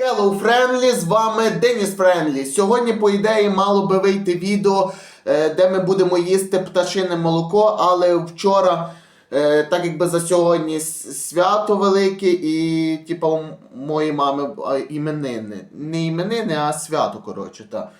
Hello Friendly, з вами Деніс Френлі. Сьогодні, по ідеї, мало би вийти відео, е, де ми будемо їсти пташине молоко, але вчора, е, так якби за сьогодні свято велике, і типа у моєї мами іменини. Не іменини, а свято, коротше, так.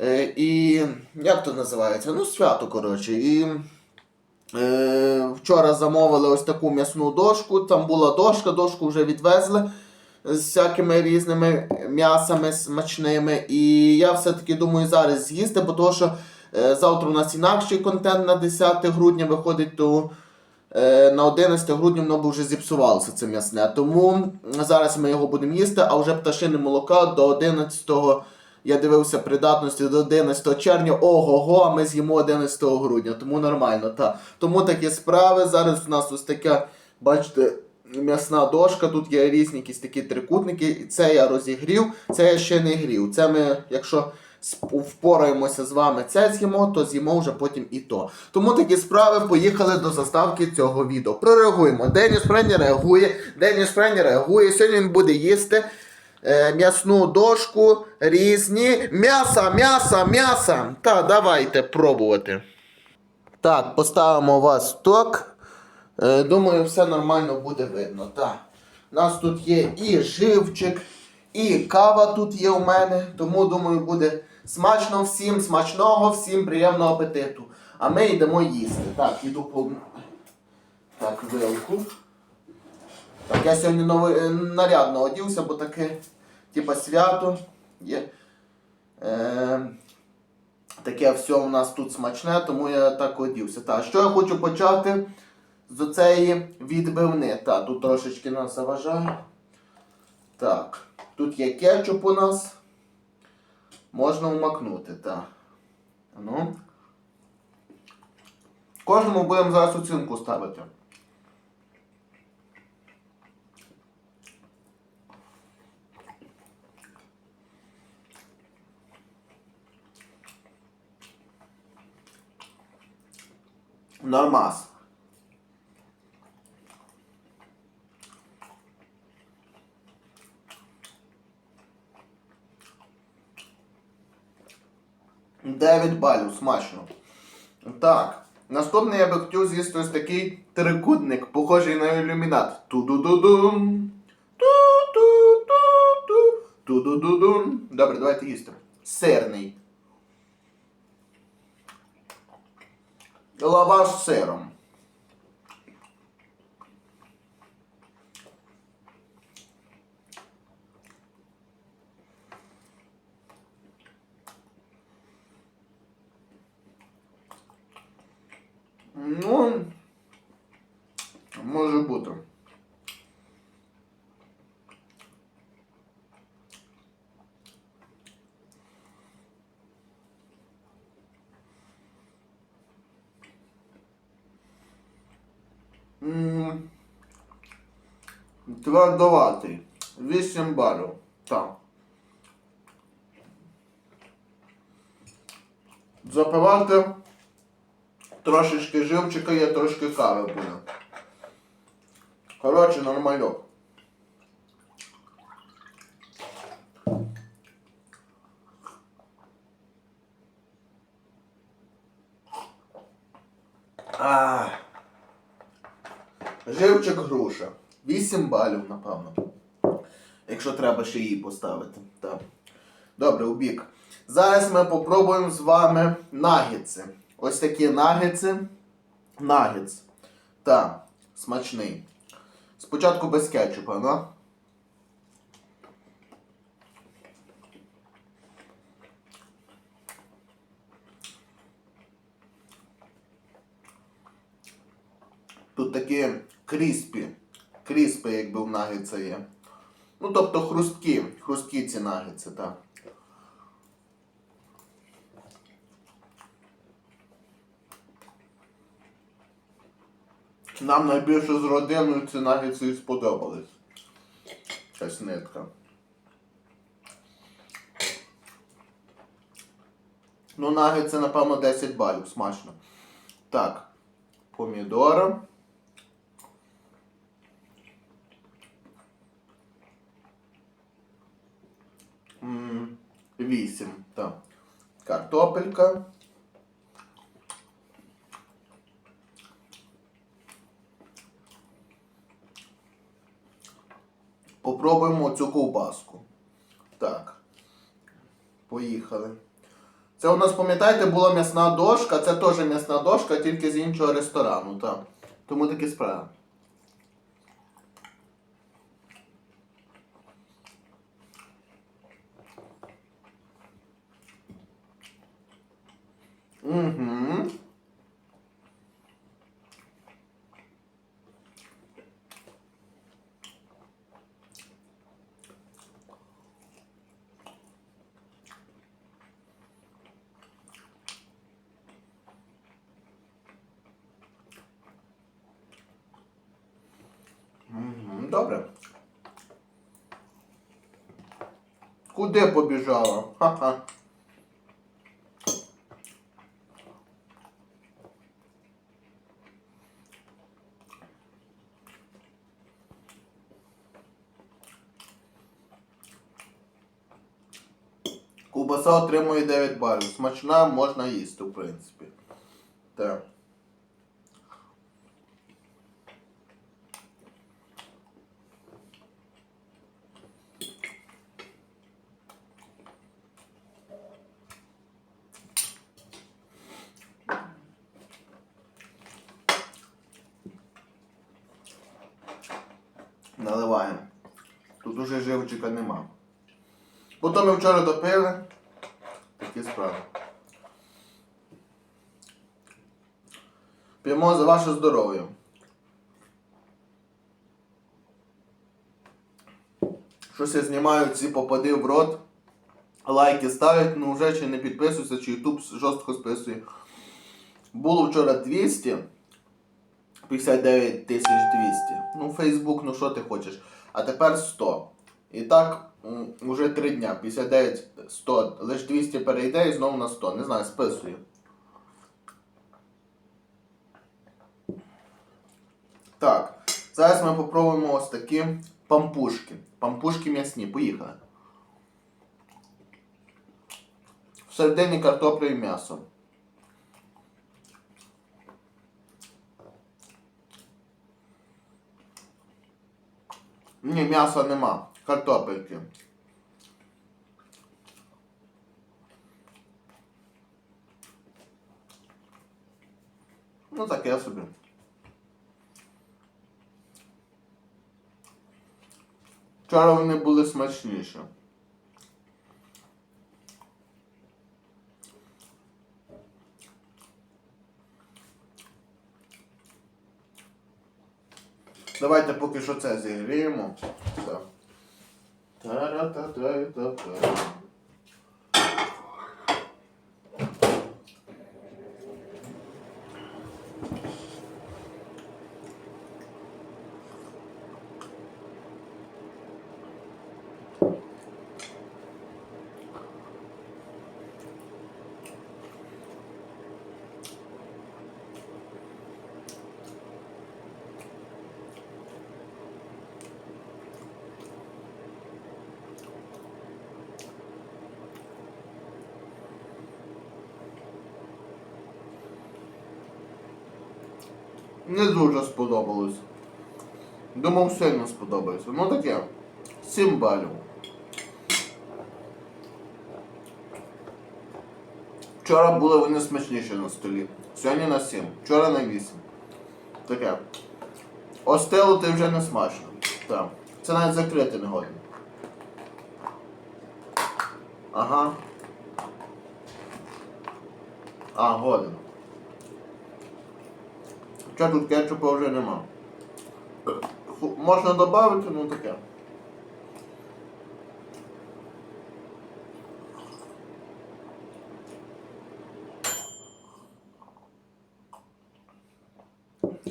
Е, і як то називається? Ну, свято, коротше. І вчора замовили ось таку м'ясну дошку. Там була дошка, дошку вже відвезли з всякими різними м'ясами смачними. І я все-таки думаю зараз з'їсти, бо того, що е, завтра у нас інакший контент на 10 грудня виходить, то е, на 11 грудня воно б вже зіпсувалося це м'ясне. Тому зараз ми його будемо їсти, а вже пташине молока до 11 я дивився придатності до 11 червня. Ого-го, а ми з'їмо 11 грудня, тому нормально. Та. Тому такі справи. Зараз у нас ось таке, бачите, м'ясна дошка, тут є різні якісь такі трикутники. Це я розігрів, це я ще не грів. Це ми, якщо впораємося з вами це з'їмо, то з'їмо вже потім і то. Тому такі справи поїхали до заставки цього відео. Прореагуємо. Деніс Френі реагує, Деніс Френі реагує. Сьогодні він буде їсти е, м'ясну дошку, різні. М'яса, м'яса, м'яса. Та, давайте пробувати. Так, поставимо вас в ток. Е, думаю, все нормально буде видно. Так. У нас тут є і живчик, і кава тут є у мене. Тому думаю, буде смачно всім, смачного, всім приємного апетиту. А ми йдемо їсти. Так, іду по. Так, вилку. Так, я сьогодні новий, е, нарядно одівся, бо таке, типа свято є. Е, таке все у нас тут смачне, тому я так одівся. Так, що я хочу почати з оцеї відбивни. Так, тут трошечки нас заважає. Так, тут є кетчуп у нас. Можна вмакнути, так. Ну. Кожному будемо зараз оцінку ставити. Нормас. Дев'ять балів, смачно. Так. Наступний я би хотів з'їсти ось такий трикутник, похожий на ілюмінат. Ту-ду-ду-дум. Ту-ту-ту-ту. Ту-ду-ду-дум. Добре, давайте їсти. Сирний. Лаваш з сиром. Ну, може бути. М, Твердоватий. 8 балів. Так. Запивати трошечки живчика є, трошки кави буде. Коротше, нормальок. А. Живчик груша. 8 балів, напевно. Якщо треба ще її поставити. Так. Добре, у бік. Зараз ми попробуємо з вами нагетси. Ось такі нагетси. Нагетс. Так, смачний. Спочатку без кетчупа, ну? Тут такі кріспі. Кріспи, якби в нагетса є. Ну, тобто хрусткі. Хрусткі ці нагетси, так. Нам найбільше з родиною ці нагетси сподобались. Якась нитка. Ну, нагетси, напевно, 10 балів. Смачно. Так. Помідора. 8. Так. Картопелька. Попробуємо цю ковбаску. Так. Поїхали. Це у нас, пам'ятаєте, була м'ясна дошка, це теж м'ясна дошка, тільки з іншого ресторану. Так. Тому такі справи. Угу. Добре. Куди побіжала? Ха-ха. Кубаса отримує 9 балів. Смачна можна їсти, в принципі. Так. Наливаємо. Тут уже живчика нема. Потім ми вчора допили. Такі справи. П'ємо за ваше здоров'я. Щось я знімаю ці попади в рот. Лайки ставлять, ну вже чи не підписуються, чи YouTube жорстко списує. Було вчора 200. 59 тисяч 200. Ну, Facebook, ну що ти хочеш. А тепер 100. І так, м, уже 3 дня. 59, 100. Лише 200 перейде і знову на 100. Не знаю, списую. Так. Зараз ми попробуємо ось такі пампушки. Пампушки м'ясні. Поїхали. Всередині картопля і м'ясо. Ні, м'яса нема. Картопельки. Ну таке собі. Вчора вони були смачніші. Давайте поки що це зігріємо. Все. Та-ра-та-та-та-та. Не дуже сподобалось. Думав, сильно сподобається. Ну таке. 7 балів. Вчора були вони смачніші на столі. Сьогодні на 7. Вчора на 8. Таке. Остелу ти вже не смачно. Так. Це навіть закрити не годно. Ага. А, годен. Хоча тут кетчупа вже нема. Можна додати, ну таке.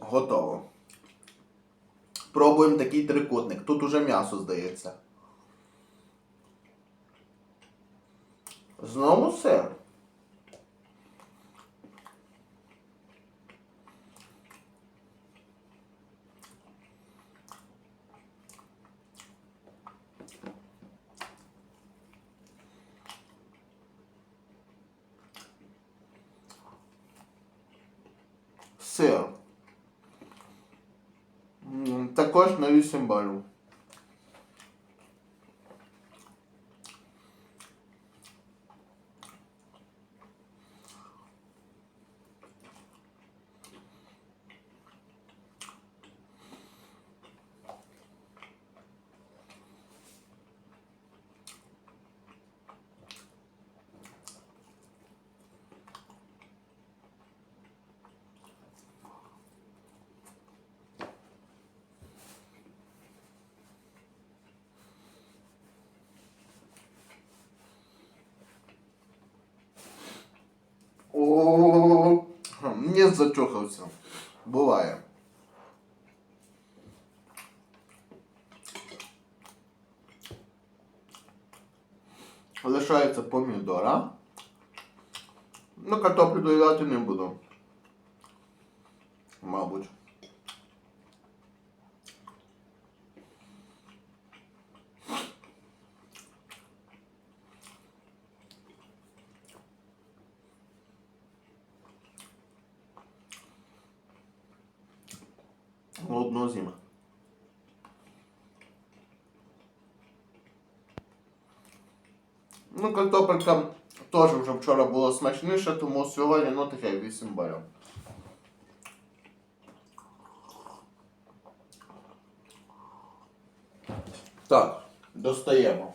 Готово. Пробуємо такий трикутник. Тут уже м'ясо здається. Знову сир. Сир. Також нові 8 балів. О, не зачухався. Буває. Лишається помідора. Ну, картоплю доїдати не буду. Мабуть. Картопелька теж вже вчора було смачніше, тому сьогодні ну таке 8 балів. Так, достаємо.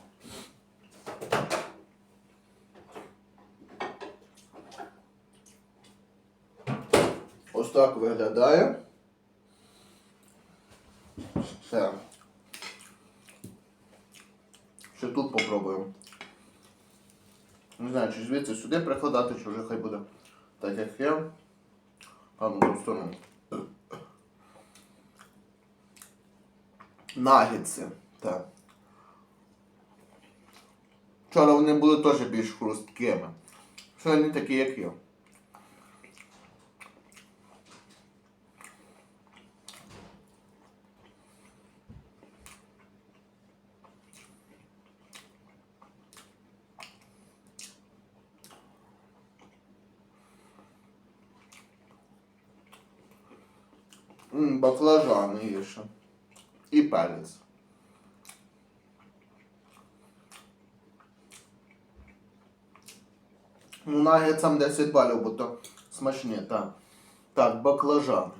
Ось так виглядає. Все. Ще тут попробуємо. Не знаю, чи звідси сюди прикладати, чи вже хай буде так, як є. А ну, ту сторону. Нагідси. Так. Вчора вони були теж більш хрусткими. Сьогодні такі, як є. М, Ще. І перець. Ну, нагетсам 10 балів, бо то смачні, так. Так, баклажан.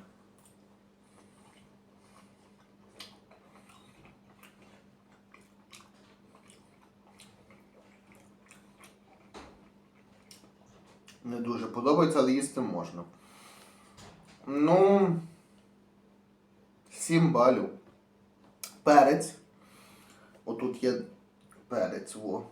Не дуже подобається, але їсти можна. Ну. 7 балів. Перець. Отут є перець, во.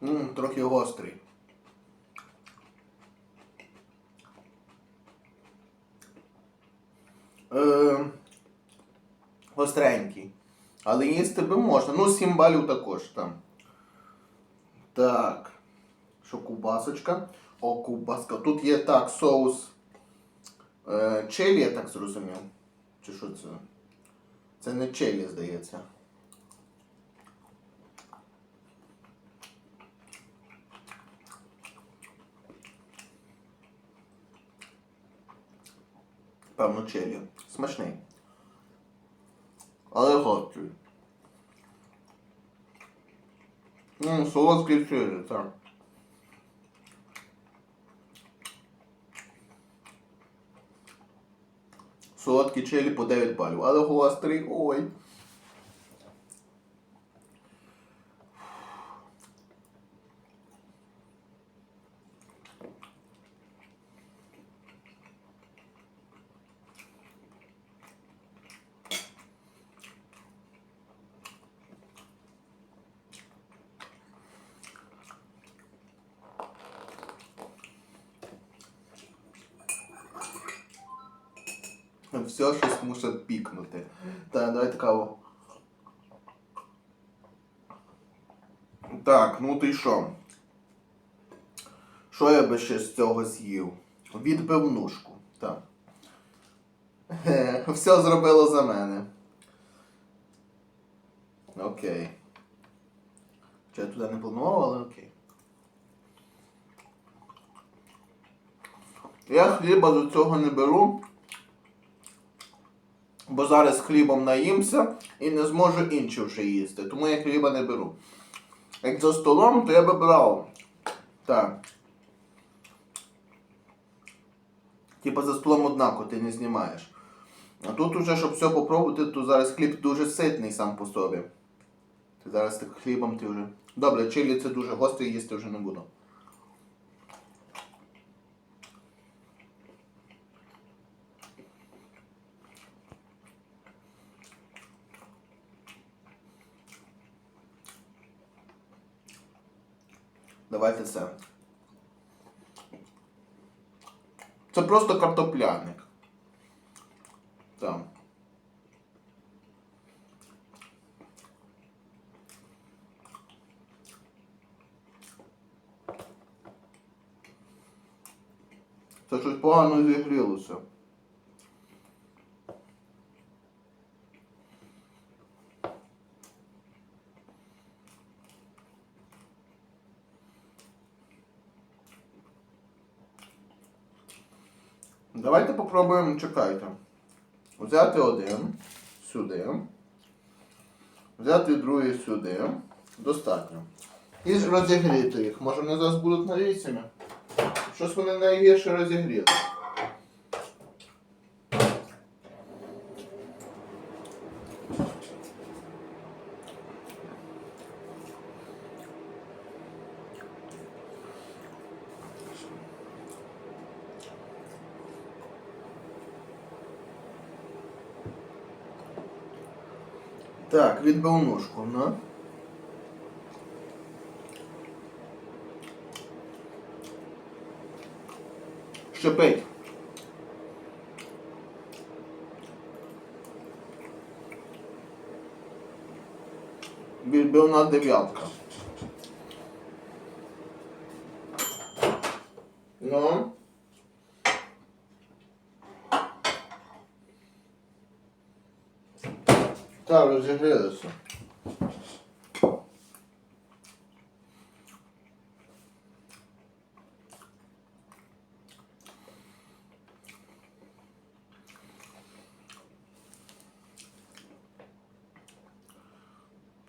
Ммм, трохи гострий. Е, гостренький. Але їсти би можна. Ну, 7 балів також там. Так. Що кубасочка? О, кубаска. Тут є так, соус е, чилі, я так зрозумів. Чи що це? Це не чилі, здається. Певно, чилі. Смачний. Але гострий. Ну, солодкий чилі, так. Солодкий чилі по 9 балів, але гострий, ой. Все щось мусить пікнути. Так, давайте каву. Так, ну ти що? Що я би ще з цього з'їв? Відбивнушку. Так. Все зробило за мене. Окей. Чи я туди не планував, але окей. Я хліба до цього не беру, бо зараз хлібом наїмся і не зможу інші вже їсти. Тому я хліба не беру. Як за столом, то я би брав. Так. Типа за столом однако ти не знімаєш. А тут уже, щоб все попробувати, то зараз хліб дуже ситний сам по собі. Ти зараз так хлібом ти вже. Добре, чилі це дуже гостре, їсти вже не буду. Давайте це. Це просто картопляник. Там. Це щось погано зігрілося. Давайте попробуємо, чекайте. Взяти один сюди. Взяти другий сюди. Достатньо. І розігріти їх. Може вони зараз будуть налісіми? Щось вони найгірше розігріли. Так, відбивнушку, на. Шипить. Відбивна дев'ятка. Ну. Так, розігрілися.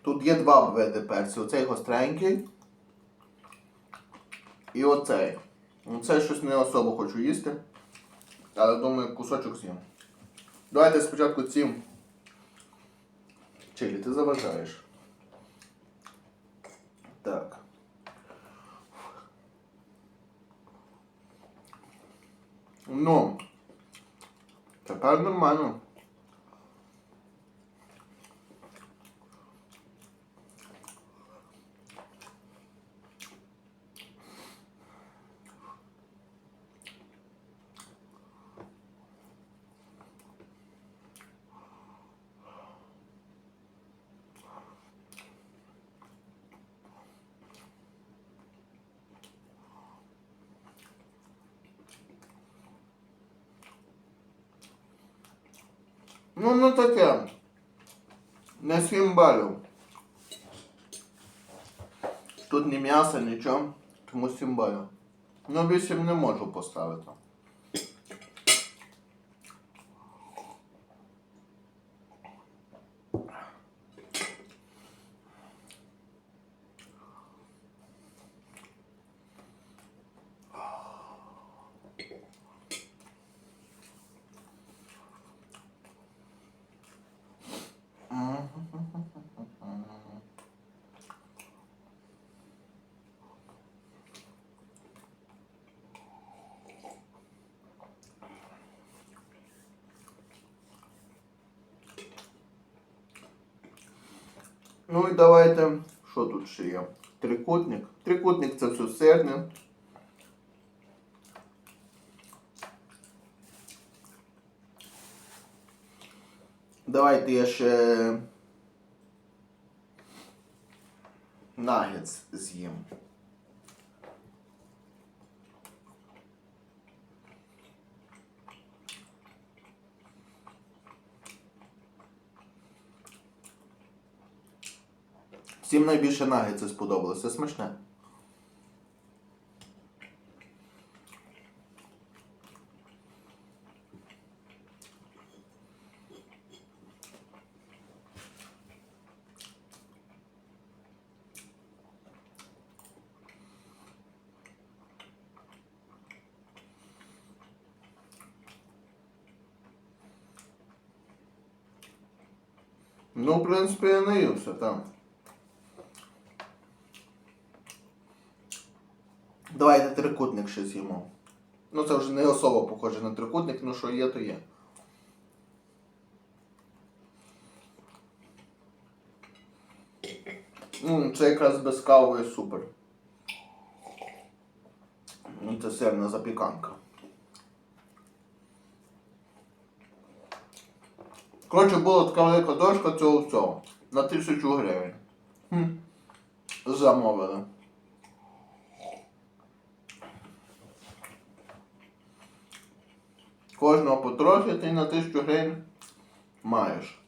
Тут є два види перцю. Оцей гостренький. І оцей. Оцей щось не особо хочу їсти. Але думаю, кусочок з'їм. Давайте спочатку ці Чилі, ти заважаєш. Так. Ну. Тепер нормально. Ну, ну таке. Не 7 балів. Тут ні м'яса, нічого, тому 7 балів. Ну, 8 не можу поставити. Ну і давайте, що тут ще є? Трикутник. Трикутник це все сирне. Давайте я ще нагетс з'їм. Всім найбільше нагетси сподобалося. Смачне. Ну, в принципі, я наївся там. Давайте трикутник ще з'їмо. Ну це вже не особо похоже на трикутник, ну що є, то є. М, Це якраз без кави супер. Ну, Це сирна запіканка. Коротше, була така велика дошка цього всього. На тисячу гривень. Замовили. Кожного потрохи ти на тисячу гривень маєш.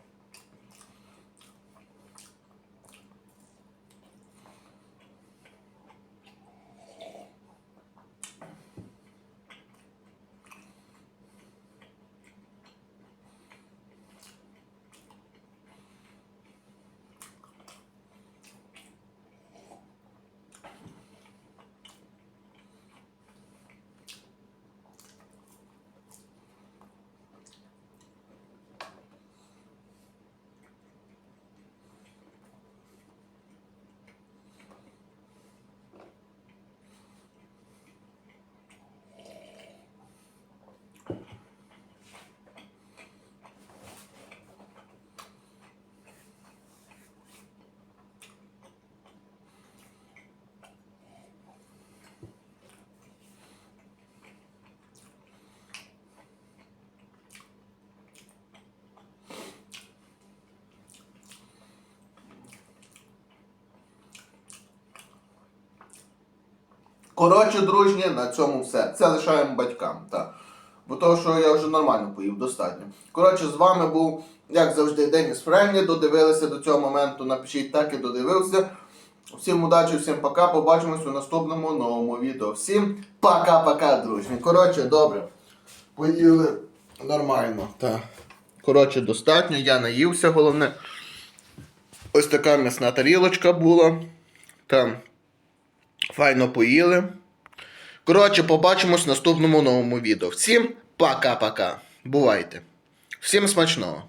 Коротше, дружні, на цьому все. Це лишаємо батькам. Так. Бо того, що я вже нормально поїв, достатньо. Коротше, з вами був, як завжди, Деніс Френлі. Додивилися до цього моменту. Напишіть так і додивився. Всім удачі, всім пока. Побачимось у наступному новому відео. Всім пока-пока, дружні. Коротше, добре. Поїли нормально. Так. Коротше, достатньо. Я наївся, головне. Ось така м'ясна тарілочка була. Там. Файно поїли. Коротше, побачимось в наступному новому відео. Всім пока-пока. Бувайте. Всім смачного.